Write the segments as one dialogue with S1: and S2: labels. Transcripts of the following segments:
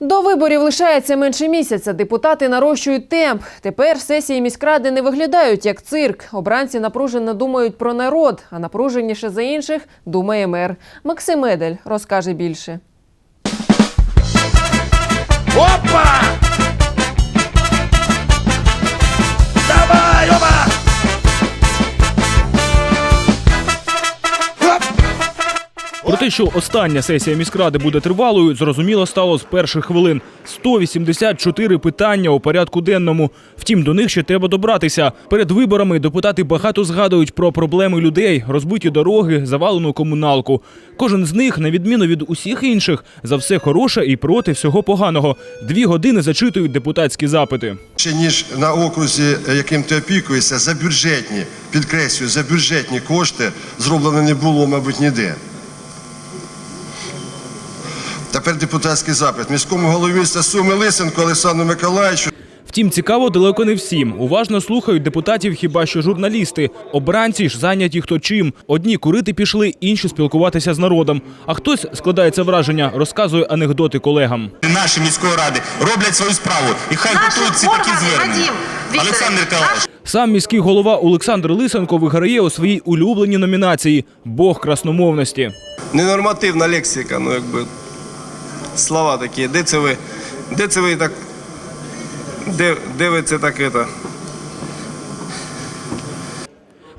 S1: До виборів лишається менше місяця. Депутати нарощують темп. Тепер сесії міськради не виглядають як цирк. Обранці напружено думають про народ, а напруженіше за інших думає мер. Максим Едель розкаже більше.
S2: Про те, що остання сесія міськради буде тривалою, зрозуміло стало з перших хвилин. 184 питання у порядку денному. Втім, до них ще треба добратися. Перед виборами депутати багато згадують про проблеми людей, розбиті дороги, завалену комуналку. Кожен з них, на відміну від усіх інших, за все хороше і проти всього поганого. Дві години зачитують депутатські запити.
S3: Ще ніж на окрузі, яким ти опікуєшся, за бюджетні, підкреслюю, за бюджетні кошти зроблено не було, мабуть, ніде. Тепер депутатський запит. Міському голові міста Суми Лисенко Олександру Миколаївичу
S2: Втім, цікаво далеко не всім. Уважно слухають депутатів хіба що журналісти. Обранці ж зайняті хто чим. Одні курити пішли, інші спілкуватися з народом. А хтось складається враження, розказує анекдоти колегам.
S4: наші міської ради роблять свою справу і хай готують ці такі звернення. Олександр Николаївич,
S2: Сам міський голова Олександр Лисенко виграє у своїй улюбленій номінації Бог красномовності.
S5: ненормативна лексика, ну якби слова такі. Де це ви? Де це ви так? Де, де ви це так это?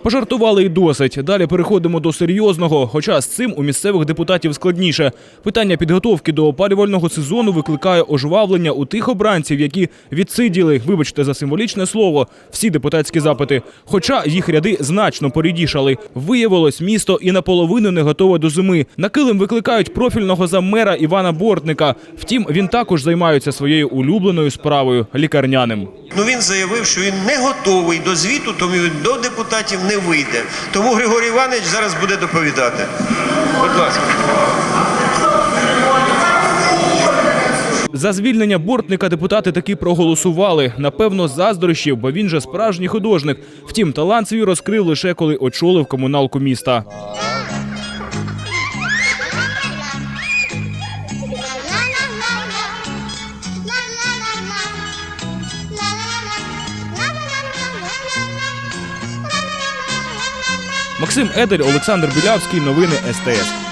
S2: Пожартували і досить. Далі переходимо до серйозного. Хоча з цим у місцевих депутатів складніше. Питання підготовки до опалювального сезону викликає ожвавлення у тих обранців, які відсиділи, вибачте за символічне слово, всі депутатські запити. Хоча їх ряди значно порідішали. Виявилось, місто і наполовину не готове до зими. На килим викликають профільного заммера Івана Бортника. Втім, він також займається своєю улюбленою справою лікарняним.
S6: Ну він заявив, що він не готовий до звіту, тому він до депутатів не вийде. Тому Григорій Іванович зараз буде доповідати. Будь ласка.
S2: За звільнення бортника депутати таки проголосували. Напевно, заздрощів, бо він же справжній художник. Втім, талант свій розкрив лише коли очолив комуналку міста. Максим Едель, Олександр Білявський. Новини СТС.